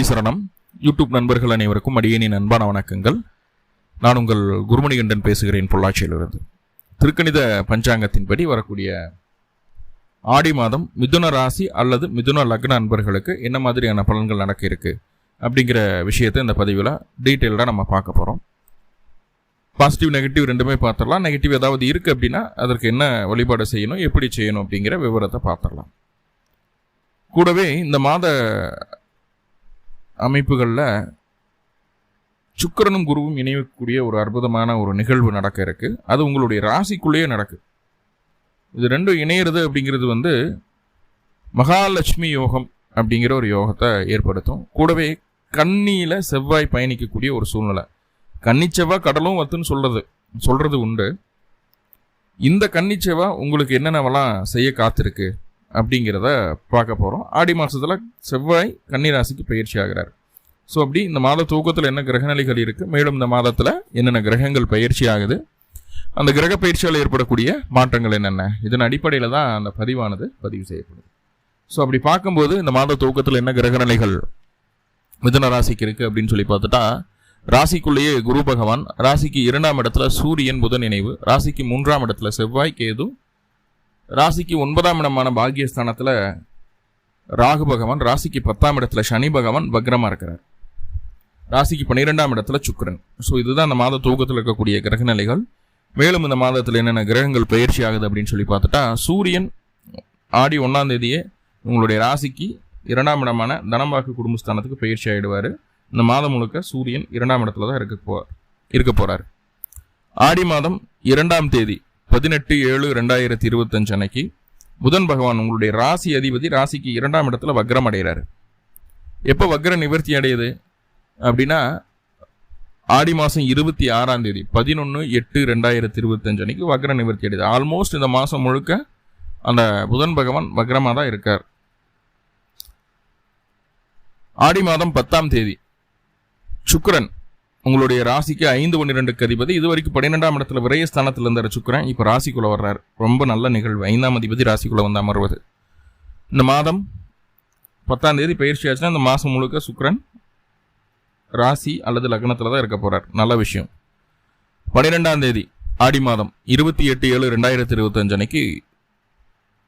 குருமணி சரணம். யூடியூப் நண்பர்கள் அனைவருக்கும் அடியேனின் அன்பான வணக்கங்கள். நான் உங்கள் குருமணிகண்டன் பேசுகிறேன் பொள்ளாச்சியிலிருந்து. திருக்கணித பஞ்சாங்கத்தின்படி வரக்கூடிய ஆடி மாதம் மிதுன ராசி அல்லது மிதுன லக்ன நண்பர்களுக்கு என்ன மாதிரியான பலன்கள் நடக்க இருக்கு அப்படிங்கிற விஷயத்தை இந்த பதிவில் டீட்டெயில்டாக நம்ம பார்க்க போகிறோம் பாசிட்டிவ் நெகட்டிவ் ரெண்டுமே பார்த்துடலாம். நெகட்டிவ் ஏதாவது இருக்குது அப்படின்னா அதற்கு என்ன வழிபாடு செய்யணும் எப்படி செய்யணும் அப்படிங்கிற விவரத்தை பார்த்துடலாம். கூடவே இந்த மாத அமைப்புகளில் சுக்கிரனும் குருவும் இணையக்கூடிய ஒரு அற்புதமான ஒரு நிகழ்வு நடக்க இருக்குது அது உங்களுடைய ராசிக்குள்ளேயே நடக்கு. இது ரெண்டும் இணையிறது அப்படிங்கிறது வந்து மகாலட்சுமி யோகம் அப்படிங்கிற ஒரு யோகத்தை ஏற்படுத்தும். கூடவே கண்ணியில் செவ்வாய் பயணிக்கக்கூடிய ஒரு சூழ்நிலை. கன்னி கடலும் வத்துன்னு சொல்கிறது சொல்கிறது உண்டு. இந்த கன்னி உங்களுக்கு என்னென்னவெல்லாம் செய்ய காத்திருக்கு? அப்படிங்கிறத பார்க்க போகிறோம் ஆடி மாதத்தில் செவ்வாய் கன்னிராசிக்கு பயிற்சி ஆகிறார். ஸோ அப்படி இந்த மாத தூக்கத்தில் என்ன கிரகநிலைகள் இருக்குது மேலும் இந்த மாதத்தில் என்னென்ன கிரகங்கள் பயிற்சி ஆகுது? அந்த கிரக பயிற்சியால் ஏற்படக்கூடிய மாற்றங்கள் என்னென்ன? இதன் அடிப்படையில் தான் அந்த பதிவானது பதிவு செய்யப்படும் ஸோ அப்படி பார்க்கும்போது இந்த மாத தூக்கத்தில் என்ன கிரகநிலைகள் மிதன ராசிக்கு இருக்குது அப்படின்னு சொல்லி பார்த்துட்டா ராசிக்குள்ளேயே குரு பகவான் ராசிக்கு இரண்டாம் இடத்துல சூரியன் புதன் நினைவு ராசிக்கு மூன்றாம் இடத்துல செவ்வாய் கேது ராசிக்கு ஒன்பதாம் இடமான பாக்யஸ்தானத்தில் ராகு பகவான் ராசிக்கு பத்தாம் இடத்துல சனி பகவான் வக்ரமாக இருக்கிறார். ராசிக்கு பன்னிரெண்டாம் இடத்துல சுக்கரன். ஸோ இதுதான் அந்த மாத தூக்கத்தில் இருக்கக்கூடிய கிரக நிலைகள் மேலும் இந்த மாதத்தில் என்னென்ன கிரகங்கள் பயிற்சி ஆகுது அப்படின்னு சொல்லி பார்த்துட்டா சூரியன் ஆடி ஒன்றாம் தேதியே உங்களுடைய ராசிக்கு இரண்டாம் இடமான தனம்பாக்கு குடும்பஸ்தானத்துக்கு பயிற்சி ஆகிடுவார் இந்த மாதம் முழுக்க சூரியன் இரண்டாம் இடத்துல தான் இருக்க போ இருக்க போகிறார் ஆடி மாதம் இரண்டாம் தேதி பதினெட்டு ஏழு ரெண்டாயிரத்தி இருபத்தஞ்சு அன்னைக்கு புதன் பகவான் உங்களுடைய ராசி அதிபதி ராசிக்கு இரண்டாம் இடத்துல வக்ரம் அடைகிறாரு. எப்போ வக்ர நிவர்த்தி அடையுது? அப்படின்னா ஆடி மாதம் இருபத்தி ஆறாம் தேதி பதினொன்று எட்டு ரெண்டாயிரத்தி இருபத்தஞ்சு அன்னைக்கு வக்ர நிவர்த்தி அடையுது. ஆல்மோஸ்ட் இந்த மாதம் முழுக்க அந்த புதன் பகவான் வக்ரமாக தான் இருக்கார். ஆடி மாதம் பத்தாம் தேதி சுக்கரன் உங்களுடைய ராசிக்கு ஐந்து பன்னிரெண்டுக்கு அதிபதி. இது வரைக்கும் பன்னிரெண்டாம் இடத்துல விரயஸ்தானத்தில் இருந்த சுக்கரன். இப்போ ராசிக்குள்ள வர்றார். ரொம்ப நல்ல நிகழ்வு. ஐந்தாம் அதிபதி ராசிக்குள்ள வந்து அமர்வது. இந்த மாதம் பத்தாம் தேதி பயிற்சி ஆச்சுன்னா இந்த மாதம் முழுக்க சுக்கரன் ராசி அல்லது லக்னத்தில் தான் இருக்க போகிறார் நல்ல விஷயம். பன்னிரெண்டாம் தேதி ஆடி மாதம் இருபத்தி எட்டு ஏழு ரெண்டாயிரத்தி இருபத்தஞ்சு அன்னைக்கு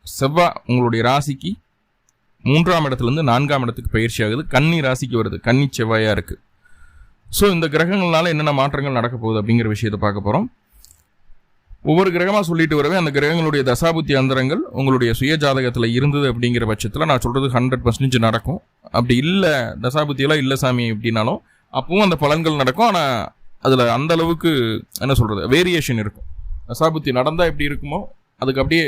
செவ்வாய் உங்களுடைய ராசிக்கு மூன்றாம் இடத்துலேருந்து நான்காம் இடத்துக்கு பயிற்சி ஆகுது. கன்னி ராசிக்கு வருது. கன்னி செவ்வாயாக இருக்குது ஸோ இந்த கிரகங்கள்னால என்னென்ன மாற்றங்கள் நடக்க போகுது அப்படிங்கிற விஷயத்தை பார்க்க போகிறோம் ஒவ்வொரு கிரகமாக சொல்லிட்டு வரவே அந்த கிரகங்களுடைய தசாபுத்தி அந்தரங்கள் உங்களுடைய சுய ஜாதகத்தில் இருந்தது அப்படிங்கிற பட்சத்தில் நான் சொல்கிறது ஹண்ட்ரட் பர்சன்டேஜ் நடக்கும். அப்படி இல்லை தசாபுத்தியெல்லாம் இல்லை சாமி அப்படின்னாலும் அப்பவும் அந்த பலன்கள் நடக்கும். ஆனால் அதில் அந்த அளவுக்கு என்ன சொல்கிறது வேரியேஷன் இருக்கும். தசாபுத்தி நடந்தால் எப்படி இருக்குமோ அதுக்கு அப்படியே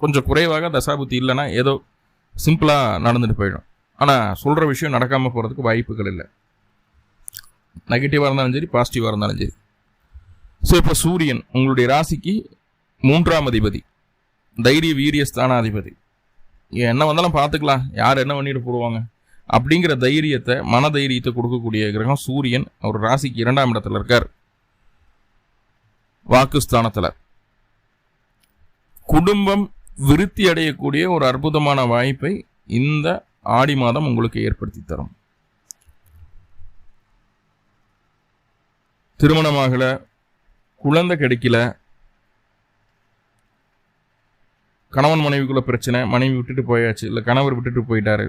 கொஞ்சம் குறைவாக தசாபுத்தி இல்லைன்னா ஏதோ சிம்பிளாக நடந்துட்டு போயிடும். ஆனால் சொல்கிற விஷயம் நடக்காமல் போகிறதுக்கு வாய்ப்புகள் இல்லை. நெகட்டிவாக இருந்தாலும் சரி பாசிட்டிவாக இருந்தாலும் சரி. ஸோ இப்போ சூரியன் உங்களுடைய ராசிக்கு மூன்றாம் அதிபதி தைரிய வீரிய ஸ்தானாதிபதி. என்ன வந்தாலும் பார்த்துக்கலாம். யார் என்ன பண்ணிட்டு போடுவாங்க? அப்படிங்கிற தைரியத்தை மன தைரியத்தை கொடுக்கக்கூடிய கிரகம் சூரியன் அவர் ராசிக்கு இரண்டாம் இடத்துல இருக்கார். வாக்குஸ்தானத்தில் குடும்பம் விருத்தி அடையக்கூடிய ஒரு அற்புதமான வாய்ப்பை இந்த ஆடி மாதம் உங்களுக்கு ஏற்படுத்தி தரும். திருமணமாகல குழந்தை கிடைக்கல கணவன் மனைவிக்குள்ள பிரச்சனை மனைவி விட்டுட்டு போயாச்சு இல்லை கணவர் விட்டுட்டு போயிட்டாரு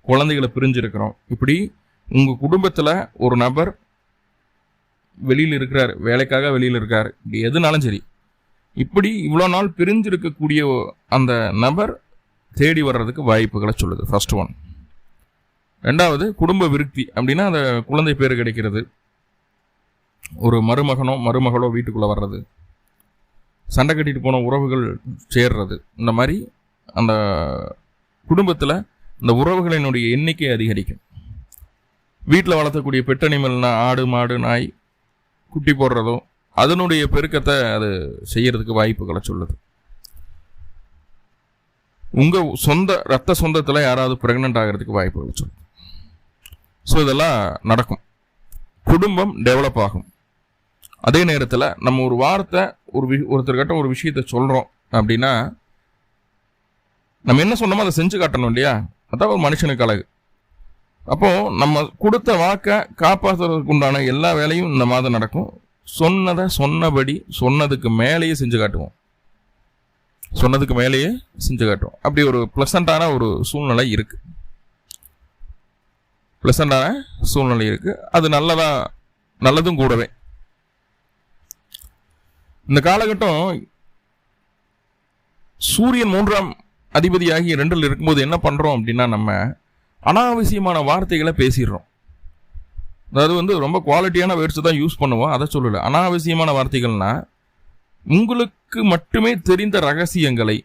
குழந்தைகளை பிரிஞ்சிருக்கிறோம். இப்படி உங்கள் குடும்பத்தில் ஒரு நபர் வெளியில் இருக்கிறார் வேலைக்காக வெளியில் இருக்கார் இப்படி எதுனாலும் சரி. இப்படி இவ்வளோ நாள் பிரிஞ்சிருக்கக்கூடிய அந்த நபர் தேடி வர்றதுக்கு வாய்ப்புகளை சொல்லுது ஃபர்ஸ்ட் ஒன் ரெண்டாவது குடும்ப விருத்தி அப்படின்னா அந்த குழந்தை பேர் கிடைக்கிறது. ஒரு மருமகனோ மருமகளோ வீட்டுக்குள்ளே வர்றது. சண்டை கட்டிட்டு போன உறவுகள் சேர்றது. இந்த மாதிரி அந்த குடும்பத்தில் இந்த உறவுகளினுடைய எண்ணிக்கை அதிகரிக்கும். வீட்டில் வளர்த்தக்கூடிய பெட்டனிமல்னா ஆடு மாடு நாய் குட்டி போடுறதோ அதனுடைய பெருக்கத்தை அது செய்யறதுக்கு வாய்ப்புகளை சொல்லுது. உங்கள் சொந்த ரத்த சொந்தத்தில் யாராவது ப்ரெக்னென்ட் ஆகிறதுக்கு வாய்ப்புகளை சொல்லுது. ஸோ இதெல்லாம் நடக்கும். குடும்பம் டெவலப் ஆகும். அதே நேரத்தில் நம்ம ஒரு வார்த்தை ஒரு வி ஒருத்தர்கிட்ட ஒரு விஷயத்த சொல்கிறோம் அப்படின்னா நம்ம என்ன சொன்னோமோ அதை செஞ்சு காட்டணும் இல்லையா? அதான் ஒரு மனுஷனுக்கு அழகு. அப்போது நம்ம கொடுத்த வாக்கை காப்பாற்றுறதுக்கு உண்டான எல்லா வேலையும் இந்த மாதம் நடக்கும். சொன்னதை சொன்னபடி சொன்னதுக்கு மேலேயே செஞ்சு காட்டுவோம். சொன்னதுக்கு மேலேயே செஞ்சு காட்டுவோம். அப்படி ஒரு ப்ளசண்ட்டான ஒரு சூழ்நிலை இருக்கு. ப்ளசண்ட்டான சூழ்நிலை இருக்கு. அது நல்லதா நல்லதும் கூடவே. இந்த காலகட்டம் சூரியன் மூன்றாம் அதிபதியாகி ரெண்டில் இருக்கும்போது என்ன பண்ணுறோம் அப்படின்னா நம்ம அனாவசியமான வார்த்தைகளை பேசிடுறோம். அதாவது வந்து ரொம்ப குவாலிட்டியான வேர்ட்ஸ் தான் யூஸ் பண்ணுவோம் அதை சொல்லலை. அனாவசியமான வார்த்தைகள்னா உங்களுக்கு மட்டுமே தெரிந்த ரகசியங்களை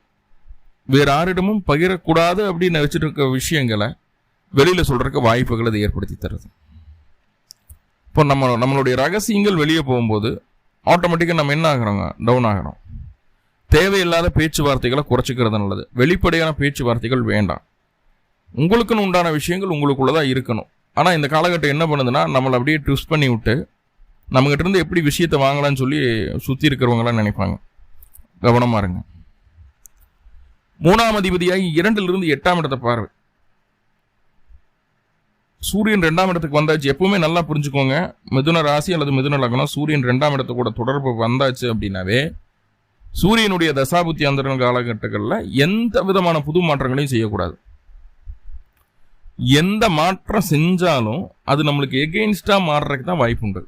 வேறு யாரிடமும் பகிரக்கூடாது அப்படின்னு வச்சுட்டு இருக்க விஷயங்களை வெளியில் சொல்கிறதுக்கு வாய்ப்புகளை அதை ஏற்படுத்தி தருது. இப்போ நம்ம நம்மளுடைய ரகசியங்கள் வெளியே போகும்போது ஆட்டோமேட்டிக்காக நம்ம என்ன ஆகிறோங்க? டவுன் ஆகிறோம். தேவையில்லாத பேச்சுவார்த்தைகளை குறைச்சிக்கிறது நல்லது. வெளிப்படையான பேச்சுவார்த்தைகள் வேண்டாம். உங்களுக்குன்னு உண்டான விஷயங்கள் உங்களுக்குள்ளே தான் இருக்கணும். ஆனால் இந்த காலகட்டம் என்ன பண்ணுதுன்னா நம்மளை அப்படியே ட்விஸ்ட் பண்ணி விட்டு நம்மகிட்ட இருந்து எப்படி விஷயத்தை வாங்கலாம்னு சொல்லி சுற்றி இருக்கிறவங்களாம் நினைப்பாங்க. கவனமாக இருங்க. மூணாம் அதிபதியாகி இரண்டிலிருந்து எட்டாம் இடத்தை பார்வை. சூரியன் ரெண்டாம் இடத்துக்கு வந்தாச்சு. எப்பவுமே நல்லா புரிஞ்சுக்கோங்க. மிதுன ராசி அல்லது மிதுன லக்னம் சூரியன் ரெண்டாம் இடத்துக்கூட தொடர்பு வந்தாச்சு அப்படின்னாவே சூரியனுடைய தசாபுத்தி அந்த காலகட்டங்களில் எந்த விதமான புது மாற்றங்களையும் செய்யக்கூடாது. எந்த மாற்றம் செஞ்சாலும் அது நம்மளுக்கு எகெயின்ஸ்டாக மாறுறதுக்கு தான் வாய்ப்பு உண்டு.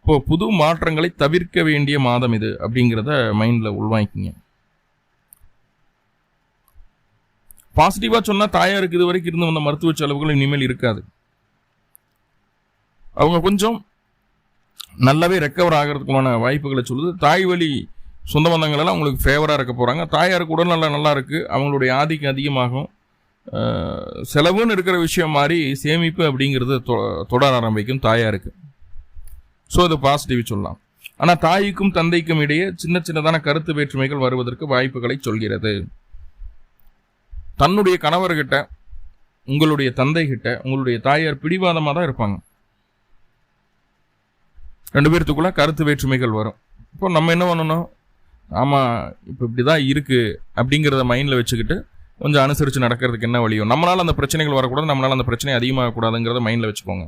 இப்போ புது மாற்றங்களை தவிர்க்க வேண்டிய மாதம் இது அப்படிங்கிறத மைண்டில் உள்வாங்கிக்கிங்க. பாசிட்டிவா சொன்னா தாயாருக்கு இது வரைக்கும் இருந்து வந்த மருத்துவ செலவுகள் இனிமேல் இருக்காது. அவங்க கொஞ்சம் நல்லாவே ரெக்கவர் ஆகிறதுக்குமான வாய்ப்புகளை சொல்லுது. தாய் வழி சொந்த பந்தங்களெல்லாம் எல்லாம் ஃபேவராக இருக்க போகிறாங்க தாயாருக்கு உடல்நல நல்லா இருக்குது அவங்களுடைய ஆதிக்கம் அதிகமாகும். செலவுன்னு இருக்கிற விஷயம் மாதிரி சேமிப்பு அப்படிங்கிறது தொ- தொடர ஆரம்பிக்கும் தாயாருக்கு. ஸோ அது பாசிட்டிவ் சொல்லலாம். ஆனால் தாய்க்கும் தந்தைக்கும் இடையே சின்ன சின்னதான கருத்து வேற்றுமைகள் வருவதற்கு வாய்ப்புகளை சொல்கிறது. தன்னுடைய கணவர்கிட்ட உங்களுடைய தந்தைகிட்ட உங்களுடைய தாயார் பிடிவாதமாக தான் இருப்பாங்க. ரெண்டு பேர்த்துக்குள்ள கருத்து வேற்றுமைகள் வரும். இப்போ நம்ம என்ன பண்ணணும்? ஆமாம் இப்போ இப்படி தான் இருக்குது அப்படிங்கிறத மைண்டில் வச்சுக்கிட்டு கொஞ்சம் அனுசரித்து நடக்கிறதுக்கு என்ன வழியும் நம்மளால் அந்த பிரச்சனைகள் வரக்கூடாது நம்மளால் அந்த பிரச்சனை அதிகமாகக்கூடாதுங்கிறத மைண்டில் வச்சுக்கோங்க.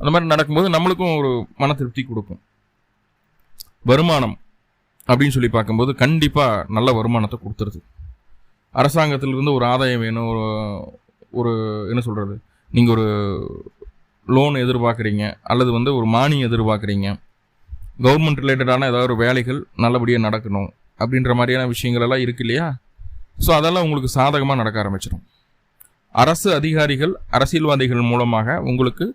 அந்த மாதிரி நடக்கும்போது நம்மளுக்கும் ஒரு மன திருப்தி கொடுக்கும். வருமானம் அப்படின்னு சொல்லி பார்க்கும்போது கண்டிப்பாக நல்ல வருமானத்தை கொடுத்துருது. அரசாங்கத்திலிருந்து ஒரு ஆதாயம் வேணும் ஒரு ஒரு என்ன சொல்கிறது நீங்கள் ஒரு லோன் எதிர்பார்க்குறீங்க அல்லது வந்து ஒரு மானியம் எதிர்பார்க்குறீங்க. கவர்மெண்ட் ரிலேட்டடான ஏதாவது ஒரு வேலைகள் நல்லபடியாக நடக்கணும் அப்படின்ற மாதிரியான விஷயங்கள் எல்லாம் இருக்கு இல்லையா? ஸோ அதெல்லாம் உங்களுக்கு சாதகமாக நடக்க ஆரம்பிச்சிடும். அரசு அதிகாரிகள் அரசியல்வாதிகள் மூலமாக உங்களுக்கு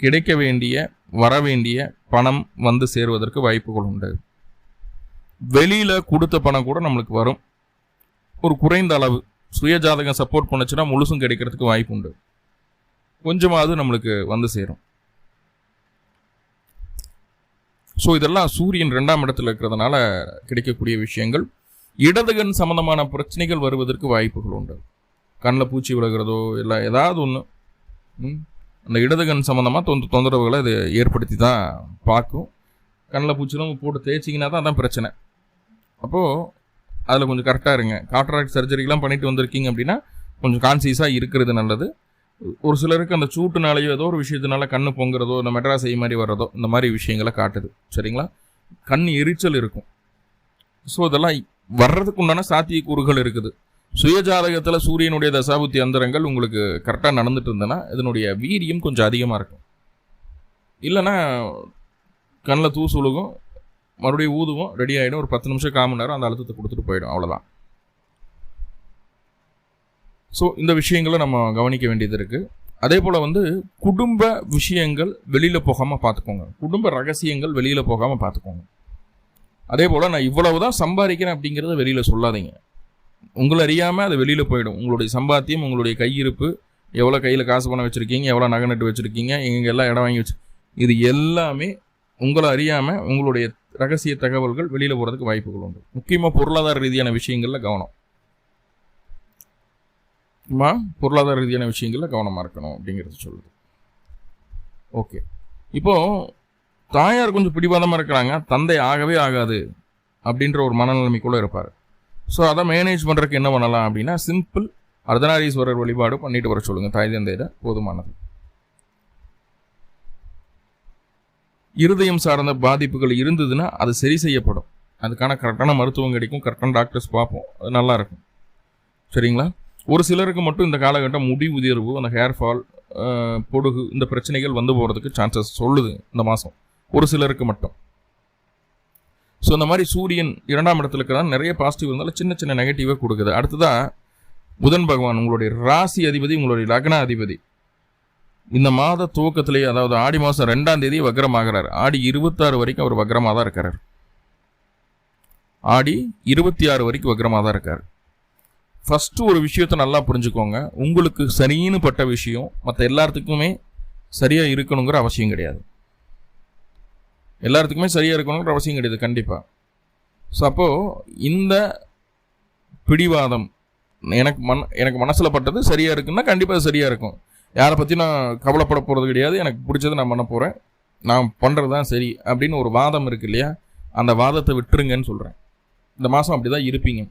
கிடைக்க வேண்டிய வர வேண்டிய பணம் வந்து சேருவதற்கு வாய்ப்புகள் உண்டு. வெளியில் கொடுத்த பணம் கூட நம்மளுக்கு வரும். ஒரு குறைந்த அளவு சுய ஜாதகம் சப்போர்ட் பண்ணுச்சுன்னா முழுசும் கிடைக்கிறதுக்கு வாய்ப்பு உண்டு. கொஞ்சமாவது நம்மளுக்கு வந்து சேரும். ஸோ இதெல்லாம் சூரியன் ரெண்டாம் இடத்துல இருக்கிறதுனால கிடைக்கக்கூடிய விஷயங்கள். இடதுகண் சம்பந்தமான பிரச்சனைகள் வருவதற்கு வாய்ப்புகள் உண்டு. கண்ணில் பூச்சி விழுகிறதோ இல்லை ஏதாவது ஒன்று அந்த இடதுகண் சம்மந்தமாக தொந்த தொந்தரவுகளை இது ஏற்படுத்தி தான் பார்க்கும். கண்ணில் பூச்சிலாம் போட்டு தேய்ச்சிங்கன்னா தான் அதான் பிரச்சனை. அப்போது அதில் கொஞ்சம் கரெக்டாக இருங்க. காட்ராக்ட் சர்ஜரிலாம் பண்ணிட்டு வந்திருக்கீங்க அப்படின்னா கொஞ்சம் கான்சியஸாக இருக்கிறது நல்லது. ஒரு சிலருக்கு அந்த சூட்டுனாலேயோ ஏதோ ஒரு விஷயத்தினால கண்ணு பொங்குறதோ இந்த மெட்ராஸ் ஐ மாதிரி வர்றதோ இந்த மாதிரி விஷயங்களை காட்டுது. சரிங்களா? கண் எரிச்சல் இருக்கும். ஸோ இதெல்லாம் வர்றதுக்கு உண்டான சாத்தியக்கூறுகள் இருக்குது. சுயஜாதகத்தில் சூரியனுடைய தசாபுத்தி அந்தரங்கள் உங்களுக்கு கரெக்டாக நடந்துட்டு இருந்ததுன்னா இதனுடைய வீரியம் கொஞ்சம் அதிகமாக இருக்கும். இல்லைன்னா கண்ணில் தூசு உழுகும் மறுபடியும் ஊதுவோம் ரெடி ஆகிடும் ஒரு பத்து நிமிஷம் கால் நேரம் அந்த அழுத்தத்தை கொடுத்துட்டு போயிடும். அவ்வளோதான் ஸோ இந்த விஷயங்களை நம்ம கவனிக்க வேண்டியது இருக்குது அதே போல் வந்து குடும்ப விஷயங்கள் வெளியில் போகாமல் பார்த்துக்கோங்க. குடும்ப ரகசியங்கள் வெளியில் போகாமல் பார்த்துக்கோங்க. அதே போல் நான் இவ்வளவு தான் சம்பாதிக்கிறேன் அப்படிங்கிறத வெளியில் சொல்லாதீங்க. உங்களை அறியாமல் அது வெளியில் போயிடும். உங்களுடைய சம்பாத்தியம் உங்களுடைய கையிருப்பு எவ்வளோ கையில் காசு பணம் வச்சுருக்கீங்க எவ்வளோ நகை நட்டு வச்சுருக்கீங்க எங்கே எல்லாம் இடம் வாங்கி வச்சு இது எல்லாமே உங்களை அறியாமல் உங்களுடைய ரகசிய தகவல்கள் வெளியில் போகிறதுக்கு வாய்ப்புகள் உண்டு. முக்கியமாக பொருளாதார ரீதியான விஷயங்களில் கவனம். மா பொருளாதார ரீதியான விஷயங்களில் கவனமாக இருக்கணும் அப்படிங்கிறது சொல்லுது. ஓகே. இப்போது தாயார் கொஞ்சம் பிடிவாதமாக இருக்கிறாங்க. தந்தை ஆகவே ஆகாது அப்படின்ற ஒரு மனநிலைமைக்குள்ளே இருப்பார். ஸோ அதை மேனேஜ் பண்ணுறதுக்கு என்ன பண்ணலாம் அப்படின்னா சிம்பிள் அர்த்தநாரீஸ்வரர் வழிபாடு பண்ணிட்டு வர சொல்லுங்கள் தாய் தந்தையிட போதுமானது. இருதயம் சார்ந்த பாதிப்புகள் இருந்ததுன்னா அது சரி செய்யப்படும். அதுக்கான கரெக்டான மருத்துவம் கிடைக்கும் கரெக்டான டாக்டர்ஸ் பார்ப்போம். அது நல்லாயிருக்கும். சரிங்களா? ஒரு சிலருக்கு மட்டும் இந்த காலகட்டம் முடி உதிர்வு அந்த ஹேர் ஃபால் பொடுகு இந்த பிரச்சனைகள் வந்து போகிறதுக்கு சான்சஸ் சொல்லுது இந்த மாதம் ஒரு சிலருக்கு மட்டும். ஸோ இந்த மாதிரி சூரியன் இரண்டாம் இடத்துல இருக்கிறதா நிறைய பாசிட்டிவ் இருந்தாலும் சின்ன சின்ன நெகட்டிவாக கொடுக்குது. அடுத்ததாக புதன் பகவான் உங்களுடைய ராசி அதிபதி உங்களுடைய லக்ன அதிபதி இந்த மாத துவக்கத்திலேயே அதாவது ஆடி மாதம் ரெண்டாம் தேதி வக்ரமாகிறார். ஆடி இருபத்தாறு வரைக்கும் அவர் வக்ரமாக தான் இருக்கிறார் ஆடி இருபத்தி ஆறு வரைக்கும் வக்ரமாக தான் இருக்கார். ஃபஸ்ட்டு ஒரு விஷயத்தை நல்லா புரிஞ்சுக்கோங்க. உங்களுக்கு சரின்னு பட்ட விஷயம் மற்ற எல்லாத்துக்குமே சரியாக இருக்கணுங்கிற அவசியம் கிடையாது. எல்லாத்துக்குமே சரியாக இருக்கணுங்கிற அவசியம் கிடையாது கண்டிப்பாக ஸோ அப்போது இந்த பிடிவாதம் எனக்கு மன எனக்கு மனசில் பட்டது சரியாக இருக்குன்னா கண்டிப்பாக சரியாக இருக்கும். யாரை பற்றி நான் கவலைப்பட போகிறது கிடையாது. எனக்கு பிடிச்சதை நான் பண்ண போகிறேன் நான் பண்ணுறது தான் சரி அப்படின்னு ஒரு வாதம் இருக்கு இல்லையா? அந்த வாதத்தை விட்டுருங்கன்னு சொல்கிறேன் இந்த மாதம் அப்படி தான் இருப்பீங்க.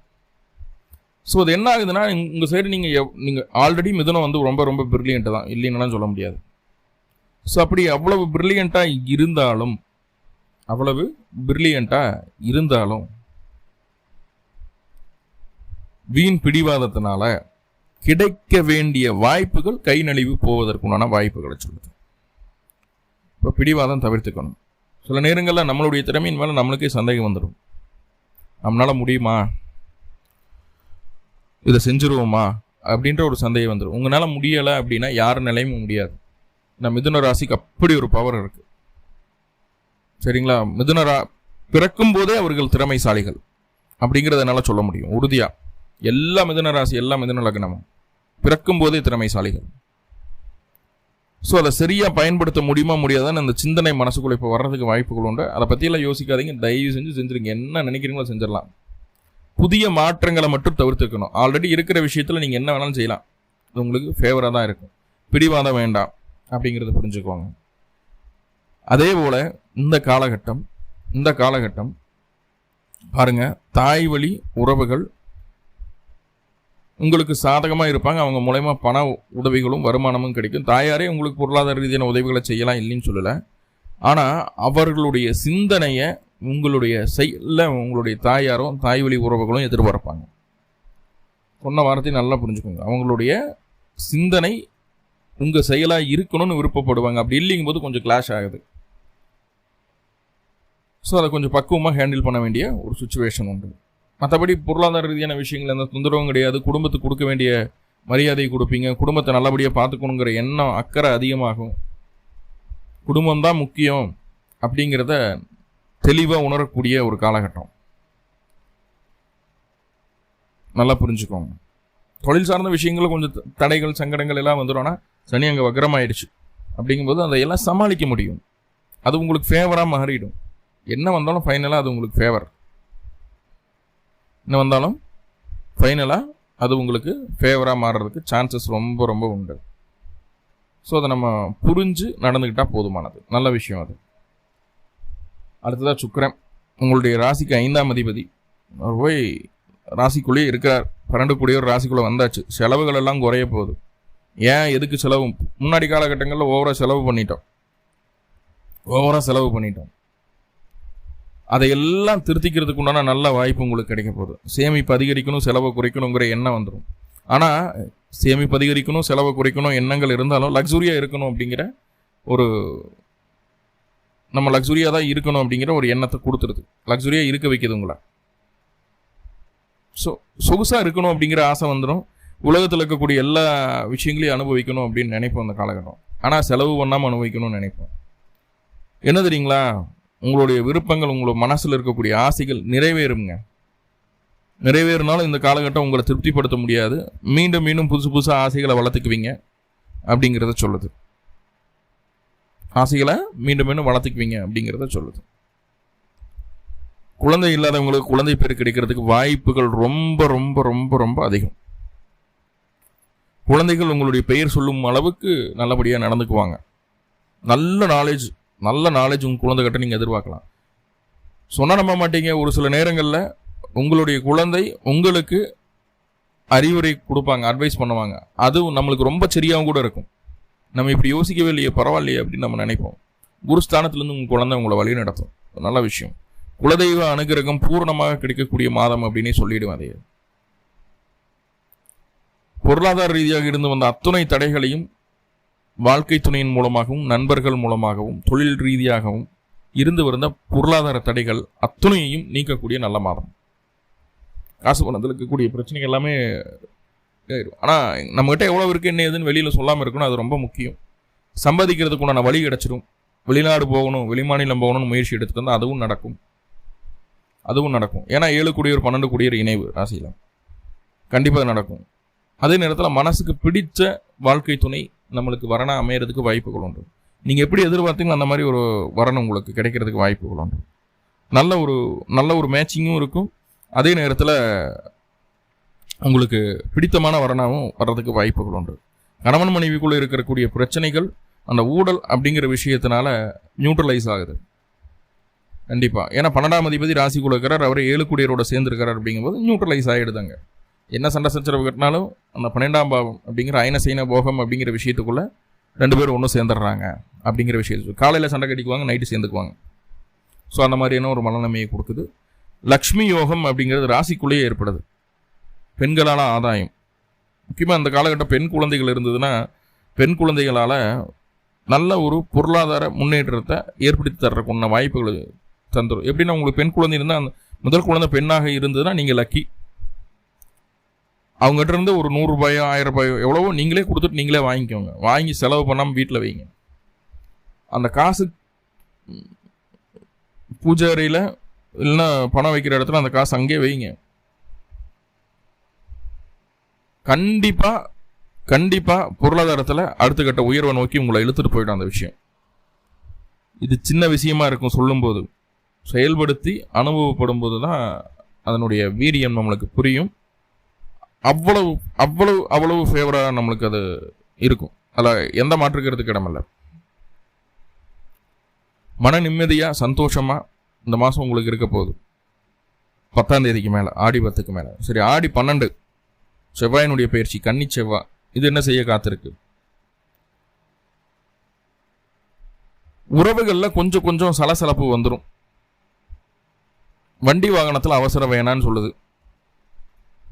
ஸோ அது என்ன ஆகுதுன்னா உங்கள் சைடு நீங்கள் எவ் நீங்கள் ஆல்ரெடி மிதுனம் வந்து ரொம்ப ரொம்ப பிரில்லியண்ட்டு தான். இல்லைன்னுலாம் சொல்ல முடியாது. ஸோ அப்படி அவ்வளவு பிரில்லியண்ட்டாக இருந்தாலும் அவ்வளவு பிரில்லியண்ட்டாக இருந்தாலும் வீண் பிடிவாதத்தினால கிடைக்க வேண்டிய வாய்ப்புகள் கை நழிவு போவதற்குண்டான வாய்ப்புகளை சொல்லுது. இப்போ பிடிவாதம் தவிர்த்துக்கணும். சில நேரங்களில் நம்மளுடைய திறமையின் மேலே நம்மளுக்கே சந்தேகம் வந்துடும் நம்மளால் முடியுமா? இதை செஞ்சுருவோமா? அப்படின்ற ஒரு சந்தேகம் வந்துடும் உங்களால் முடியலை அப்படின்னா யார் நிலையும் முடியாது. நம்ம மிதுன ராசிக்கு அப்படி ஒரு பவர் இருக்குது சரிங்களா? மிதுன ரா பிறக்கும் போதே அவர்கள் திறமைசாலிகள். அப்படிங்கிறத என்னால் சொல்ல முடியும். உறுதியாக எல்லா மிதுன ராசி எல்லா மிதுன லக்னமும். பிறக்கும் போதே திறமைசாலிகள். ஸோ அதை சரியாக பயன்படுத்த முடியுமா முடியாதான்னு அந்த சிந்தனை மனசுக்குள்ளே இப்போ வர்றதுக்கு வாய்ப்புகள் உண்டு. அதை பற்றியெல்லாம் யோசிக்காதீங்க. தயவு செஞ்சு செஞ்சுருங்க. என்ன நினைக்கிறீங்களோ செஞ்சிடலாம். புதிய மாற்றங்களை மட்டும் தவிர்த்துக்கணும். ஆல்ரெடி இருக்கிற விஷயத்தில் நீங்கள் என்ன வேணாலும் செய்யலாம். அது உங்களுக்கு ஃபேவராக தான் இருக்கும். பிடிவாதம் வேண்டாம் அப்படிங்கிறத புரிஞ்சுக்குவாங்க. அதே போல் இந்த காலகட்டம் இந்த காலகட்டம் பாருங்கள் தாய் வழி உறவுகள் உங்களுக்கு சாதகமாக இருப்பாங்க. அவங்க மூலயமா பண உதவிகளும் வருமானமும் கிடைக்கும். தாயாரே உங்களுக்கு பொருளாதார ரீதியான உதவிகளை செய்யலாம் இல்லைன்னு சொல்லலை. ஆனால் அவர்களுடைய சிந்தனையை உங்களுடைய செயலில் உங்களுடைய தாயாரும் தாய் வழி உறவுகளும் எதிர்பார்ப்பாங்க. சொன்ன வாரத்தையும் நல்லா புரிஞ்சுக்கோங்க. அவங்களுடைய சிந்தனை உங்கள் செயலாக இருக்கணும்னு விருப்பப்படுவாங்க. அப்படி இல்லைங்கும் போது கொஞ்சம் கிளாஷ் ஆகுது. ஸோ அதை கொஞ்சம் பக்குவமாக ஹேண்டில் பண்ண வேண்டிய ஒரு சுச்சுவேஷன் உண்டு. மற்றபடி பொருளாதார ரீதியான விஷயங்கள் எந்த தொந்தரவும் கிடையாது. குடும்பத்துக்கு கொடுக்க வேண்டிய மரியாதை கொடுப்பீங்க. குடும்பத்தை நல்லபடியாக பார்த்துக்கணுங்கிற எண்ணம் அக்கறை அதிகமாகும். குடும்பம் தான் முக்கியம் அப்படிங்கிறத தெளிவாக உணரக்கூடிய ஒரு காலகட்டம். நல்லா புரிஞ்சுக்கோங்க. தொழில் சார்ந்த விஷயங்களும் கொஞ்சம் தடைகள் சங்கடங்கள் எல்லாம் வந்துடும்னா சனி அங்கே வக்கரமாயிடுச்சு அப்படிங்கும்போது அதை எல்லாம் சமாளிக்க முடியும். அது உங்களுக்கு ஃபேவராக மாறிடும். என்ன வந்தாலும் ஃபைனலாக அது உங்களுக்கு ஃபேவர் என்ன வந்தாலும் ஃபைனலாக அது உங்களுக்கு ஃபேவராக மாறுறதுக்கு சான்சஸ் ரொம்ப ரொம்ப உண்டு. ஸோ அதை நம்ம புரிஞ்சு நடந்துக்கிட்டால் போதுமானது. நல்ல விஷயம் அது. அடுத்ததாக சுக்கரன். உங்களுடைய ராசிக்கு ஐந்தாம் அதிபதி. போய் ராசிக்குள்ளேயே இருக்கிறார். பன்னெண்டு கூடிய ஒரு ராசிக்குள்ளே வந்தாச்சு. செலவுகள் எல்லாம் குறைய போகுது. ஏன் எதுக்கு செலவு? முன்னாடி காலகட்டங்களில் ஓவராக செலவு பண்ணிட்டோம். ஓவராக செலவு பண்ணிட்டோம். அதையெல்லாம் திருத்திக்கிறதுக்கு உண்டான நல்ல வாய்ப்பு உங்களுக்கு கிடைக்க போகுது. சேமிப்பு அதிகரிக்கணும் செலவை குறைக்கணுங்கிற எண்ணம் வந்துடும் ஆனால் சேமிப்பு அதிகரிக்கணும் செலவை குறைக்கணும் எண்ணங்கள் இருந்தாலும் லக்ஸுரியாக இருக்கணும் அப்படிங்கிற ஒரு நம்ம லக்ஸுரியாக தான் இருக்கணும் அப்படிங்கிற ஒரு எண்ணத்தை கொடுத்துருது. லக்ஸுரியாக இருக்க வைக்கிது உங்களை. ஸோ சொகுசாக இருக்கணும் அப்படிங்கிற ஆசை வந்துடும் உலகத்தில் இருக்கக்கூடிய எல்லா விஷயங்களையும் அனுபவிக்கணும் அப்படின்னு நினைப்போம் அந்த காலகட்டம். ஆனால் செலவு பண்ணாமல் அனுபவிக்கணும்னு நினைப்போம். என்ன தெரியுங்களா? உங்களுடைய விருப்பங்கள் உங்களோட மனசில் இருக்கக்கூடிய ஆசைகள் நிறைவேறுங்க நிறைவேறினாலும் இந்த காலகட்டம் உங்களை திருப்திப்படுத்த முடியாது. மீண்டும் மீண்டும் புதுசு புதுசாக ஆசைகளை வளர்த்துக்குவீங்க அப்படிங்கிறத சொல்லுது. ஆசைகளை மீண்டும் மீண்டும் வளர்த்துக்குவீங்க அப்படிங்கிறத சொல்லுது. குழந்தை இல்லாதவங்களுக்கு குழந்தை பேர் கிடைக்கிறதுக்கு வாய்ப்புகள் ரொம்ப ரொம்ப ரொம்ப ரொம்ப அதிகம். குழந்தைகள் உங்களுடைய பெயர் சொல்லும் அளவுக்கு நல்லபடியாக நடந்துக்குவாங்க. நல்ல நாலேஜ் நல்ல நாலேஜ் உங்கள் குழந்தைகிட்ட நீங்கள் எதிர்பார்க்கலாம். சொன்னால் நம்ப மாட்டீங்க ஒரு சில நேரங்களில் உங்களுடைய குழந்தை உங்களுக்கு அறிவுரை கொடுப்பாங்க அட்வைஸ் பண்ணுவாங்க. அதுவும் நம்மளுக்கு ரொம்ப சரியாகவும் கூட இருக்கும். நம்ம இப்படி யோசிக்கவே இல்லையே பரவாயில்லையே அப்படின்னு நம்ம நினைப்போம். குருஸ்தானத்துலேருந்து உங்கள் குழந்தை உங்களை வழி நடத்தும். நல்ல விஷயம். குலதெய்வ அனுகிரகம் பூர்ணமாக கிடைக்கக்கூடிய மாதம் அப்படின்னே சொல்லிடுவேன் அதையே. பொருளாதார ரீதியாக இருந்து வந்த அத்துணை தடைகளையும் வாழ்க்கை துணையின் மூலமாகவும் நண்பர்கள் மூலமாகவும் தொழில் ரீதியாகவும் இருந்து வந்த பொருளாதார தடைகள் அத்துணையையும் நீக்கக்கூடிய நல்ல மாதம். காசு பணத்தில் இருக்கக்கூடிய பிரச்சனைகள் எல்லாமே ஆனால் நம்மகிட்ட எவ்வளோ இருக்குது என்ன ஏதுன்னு வெளியில் சொல்லாமல் இருக்கணும் அது ரொம்ப முக்கியம். சம்பாதிக்கிறதுக்கு உண்டான வழி கிடச்சிரும். வெளிநாடு போகணும் வெளிமாநிலம் போகணும்னு முயற்சி எடுத்துட்டு வந்தால் அதுவும் நடக்கும். அதுவும் நடக்கும். ஏன்னா ஏழு குடியர் பன்னெண்டு குடியர் இணைவு ராசியில். கண்டிப்பாக நடக்கும். அதே நேரத்தில் மனசுக்கு பிடித்த வாழ்க்கை துணை நம்மளுக்கு வரணா அமையறதுக்கு வாய்ப்புகள் உண்டு. நீங்கள் எப்படி எதிர்பார்த்தீங்களோ அந்த மாதிரி ஒரு வரணும் உங்களுக்கு கிடைக்கிறதுக்கு வாய்ப்புகள் உண்டு. நல்ல ஒரு நல்ல ஒரு மேட்சிங்கும் இருக்கும். அதே நேரத்தில் உங்களுக்கு பிடித்தமான வரணாவும் வர்றதுக்கு வாய்ப்புகள் உண்டு. கணவன் மனைவிக்குள்ளே இருக்கக்கூடிய பிரச்சனைகள் அந்த ஊடல் அப்படிங்கிற விஷயத்தினால நியூட்ரலைஸ் ஆகுது. கண்டிப்பாக ஏன்னா பன்னெண்டாம் அதிபதி ராசிக்குள்ள இருக்கிறார் அவர் ஏழு குடியரோட சேர்ந்துருக்கிறார் அப்படிங்கும்போது நியூட்ரலைஸ் ஆகிடுதாங்க என்ன சண்டை சச்சரவு கட்டினாலும் அந்த பன்னெண்டாம் பாவம் அப்படிங்கிற ஐனசைன போகம் அப்படிங்கிற விஷயத்துக்குள்ளே ரெண்டு பேரும் ஒன்றும் சேர்ந்துடுறாங்க அப்படிங்கிற விஷயம் காலையில் சண்டை கட்டிக்குவாங்க நைட்டு சேர்ந்துக்குவாங்க. ஸோ அந்த மாதிரியான ஒரு மனநிலைமையை கொடுக்குது. லக்ஷ்மி யோகம் அப்படிங்கிறது ராசிக்குள்ளேயே ஏற்படுது. பெண்களால் ஆதாயம். முக்கியமாக அந்த காலகட்டம் பெண் குழந்தைகள் இருந்ததுன்னா பெண் குழந்தைகளால் நல்ல ஒரு பொருளாதார முன்னேற்றத்தை ஏற்படுத்தி தர்றதுக்குள்ள வாய்ப்புகள் தந்துடும் எப்படின்னா உங்களுக்கு பெண் குழந்தை இருந்தால் அந்த முதல் குழந்தை பெண்ணாக இருந்ததுன்னா நீங்கள் லக்கி அவங்ககிட்ட இருந்து ஒரு நூறுரூபாயோ ஆயிரம் ரூபாயோ எவ்வளவோ நீங்களே கொடுத்துட்டு நீங்களே வாங்கிக்கோங்க. வாங்கி செலவு பண்ணாமல் வீட்டில் வைங்க. அந்த காசு பூஜை அறையில் இல்லைன்னா பணம் வைக்கிற இடத்துல அந்த காசு அங்கேயே வைங்க. கண்டிப்பாக கண்டிப்பாக பொருளாதாரத்தில் அடுத்த கட்ட உயர்வை நோக்கி உங்களை இழுத்துட்டு போயிடும் அந்த விஷயம். இது சின்ன விஷயமா இருக்கும் சொல்லும்போது. செயல்படுத்தி அனுபவப்படும் போது தான் அதனுடைய வீரியம் நம்மளுக்கு புரியும். அவ்வளவு அவ்வளவு அவ்வளவு ஃபேவராக நம்மளுக்கு அது இருக்கும். அதில் எந்த மாற்றுக்கிறதுக்கு இடமில்லை மன நிம்மதியாக சந்தோஷமாக இந்த மாதம் உங்களுக்கு இருக்க போகுது. பத்தாம் தேதிக்கு மேலே ஆடி பத்துக்கு மேலே. சரி ஆடி பன்னெண்டு. செவ்வாயினுடைய பயிற்சி கன்னி செவ்வாய் இது என்ன செய்ய காத்திருக்கு? உறவுகளில் கொஞ்சம் கொஞ்சம் சலசலப்பு வந்துடும் வண்டி வாகனத்தில் அவசரம் வேணான்னு சொல்லுது.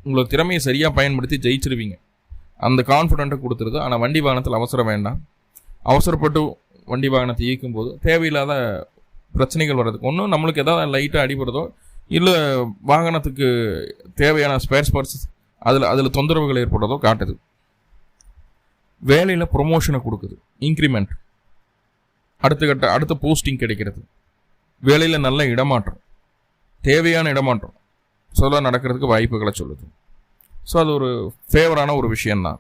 உங்களோட திறமையை சரியாக பயன்படுத்தி ஜெயிச்சிருவீங்க. அந்த கான்ஃபிடென்ட்டை கொடுத்துருது. ஆனால் வண்டி வாகனத்தில் அவசரம் வேண்டாம். அவசரப்பட்டு வண்டி வாகனத்தை இயக்கும் போது தேவையில்லாத பிரச்சனைகள் வர்றதுக்கு. ஒன்றும் நம்மளுக்கு எதாவது லைட்டாக அடிபடுறதோ இல்லை வாகனத்துக்கு தேவையான ஸ்பேர்ஸ் பார்ட்ஸ் அதில் அதில் தொந்தரவுகள் ஏற்படுறதோ காட்டுது. வேலையில் ப்ரொமோஷனை கொடுக்குது. இன்க்ரிமெண்ட் அடுத்த கட்ட அடுத்த போஸ்டிங் கிடைக்கிறது. வேலையில் நல்ல இடமாற்றம். தேவையான இடமாற்றம். சொல்ல நடக்கிறதுக்கு வாய்ப்புகளை சொல்லுது. ஸோ அது ஒரு ஃபேவரான ஒரு விஷயந்தான்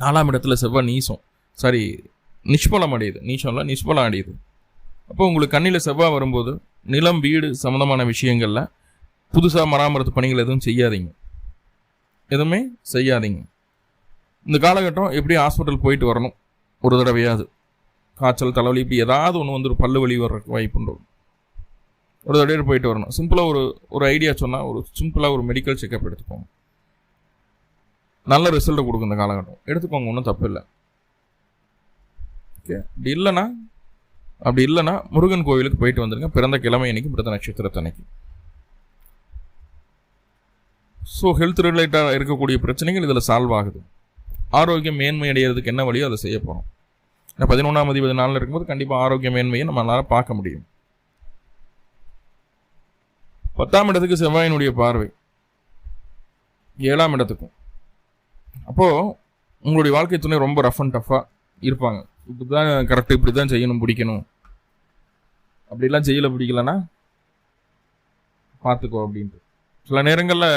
நாலாம் இடத்துல செவ்வாய் நீசம். சாரி நிஷ்பலம் அடையுது. நீசம்ல நிஷ்பலம் அடையுது. அப்போ உங்களுக்கு கண்ணில் செவ்வாய் வரும்போது நிலம் வீடு சம்மந்தமான விஷயங்களில் புதுசாக மராமரத்து பணிகள் எதுவும் செய்யாதீங்க. எதுவுமே செய்யாதீங்க. இந்த காலகட்டம் எப்படி ஹாஸ்பிட்டல் போயிட்டு வரணும்? ஒரு தடவையாவது. காய்ச்சல் தலைவலி இப்படி ஏதாவது ஒன்று வந்து ஒரு பல்லு வலி வர்ற வாய்ப்புண்டு. ஒரு தடவை போயிட்டு வரணும். சிம்பிளாக ஒரு ஒரு ஐடியா சொன்னால் ஒரு சிம்பிளாக ஒரு மெடிக்கல் செக்கப் எடுத்துக்கோங்க. நல்ல ரிசல்ட்டை கொடுக்கும் இந்த காலகட்டம். எடுத்துக்கோங்க ஒன்றும் தப்பு இல்லை. ஓகே அப்படி இல்லைன்னா அப்படி இல்லைன்னா முருகன் கோவிலுக்கு போயிட்டு வந்துருங்க. பிறந்த கிழமை அன்னைக்கு பிறந்த நட்சத்திரத்தன்னைக்கு ஸோ ஹெல்த் ரிலேட்டாக இருக்கக்கூடிய பிரச்சனைகள் இதில் சால்வ் ஆகுது. ஆரோக்கியம் மேன்மை அடைகிறதுக்கு என்ன வழியோ அதை செய்ய போகிறோம் ஏன்னா பதினொன்றாம் அதிபதி நாளில் இருக்கும்போது கண்டிப்பாக ஆரோக்கிய மேன்மையை நம்மளால் பார்க்க முடியும். பத்தாம் இடத்துக்கு செவ்வாயினுடைய பார்வை. ஏழாம் இடத்துக்கும். அப்போது உங்களுடைய வாழ்க்கை துணை ரொம்ப ரஃப் அண்ட் டஃப்பாக இருப்பாங்க. இப்படி தான் கரெக்டாக இப்படி தான் செய்யணும் பிடிக்கணும். அப்படிலாம் செய்யலை பிடிக்கலன்னா பார்த்துக்கோ அப்படின்ட்டு. சில நேரங்களில்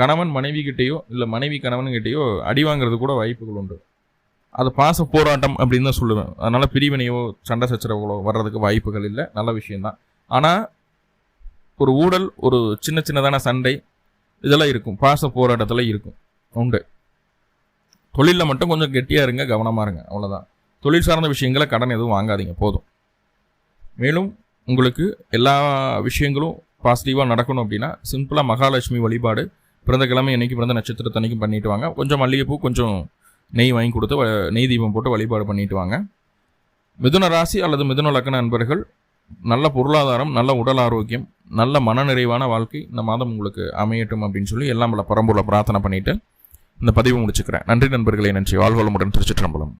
கணவன் மனைவி கிட்டேயோ இல்லை மனைவி கணவன் கிட்டேயோ அடி வாங்குறது கூட வாய்ப்புகள் உண்டு. அது பாச போராட்டம் அப்படின்னு தான் சொல்லுவேன். அதனால் பிரிவினையோ சண்டை சச்சரவுகளோ வர்றதுக்கு வாய்ப்புகள் இல்லை. நல்ல விஷயந்தான் ஆனால் ஒரு ஊழல் ஒரு சின்ன சின்னதான சண்டை இதெல்லாம் இருக்கும். பாச போராட்டத்தில் இருக்கும். உண்டு. தொழிலில் மட்டும் கொஞ்சம் கெட்டியாக இருங்க கவனமாக இருங்க. அவ்வளோதான் தொழில் சார்ந்த விஷயங்களை கடன் எதுவும் வாங்காதீங்க. போதும். மேலும் உங்களுக்கு எல்லா விஷயங்களும் பாசிட்டிவாக நடக்கணும் அப்படின்னா சிம்பிளாக மகாலட்சுமி வழிபாடு பிறந்த கிழமை அன்னைக்கு பிறந்த நட்சத்திரத்தன்னைக்கும் பண்ணிட்டு வாங்க. கொஞ்சம் மல்லிகைப்பூ கொஞ்சம் நெய் வாங்கி கொடுத்து நெய் தீபம் போட்டு வழிபாடு பண்ணிட்டு வாங்க. மிதுன ராசி அல்லது மிதுன லக்ன நண்பர்கள் நல்ல பொருளாதாரம் நல்ல உடல் ஆரோக்கியம் நல்ல மனநிறைவான வாழ்க்கை இந்த மாதம் உங்களுக்கு அமையட்டும் அப்படின்னு சொல்லி எல்லாம் பல பரம்பூரில் பிரார்த்தனை பண்ணிட்டு இந்த பதிவு முடிச்சுக்கிறேன். நன்றி நண்பர்களே நன்றி. வாழ்வளமுடன் திருச்சிற்றம்பலம்.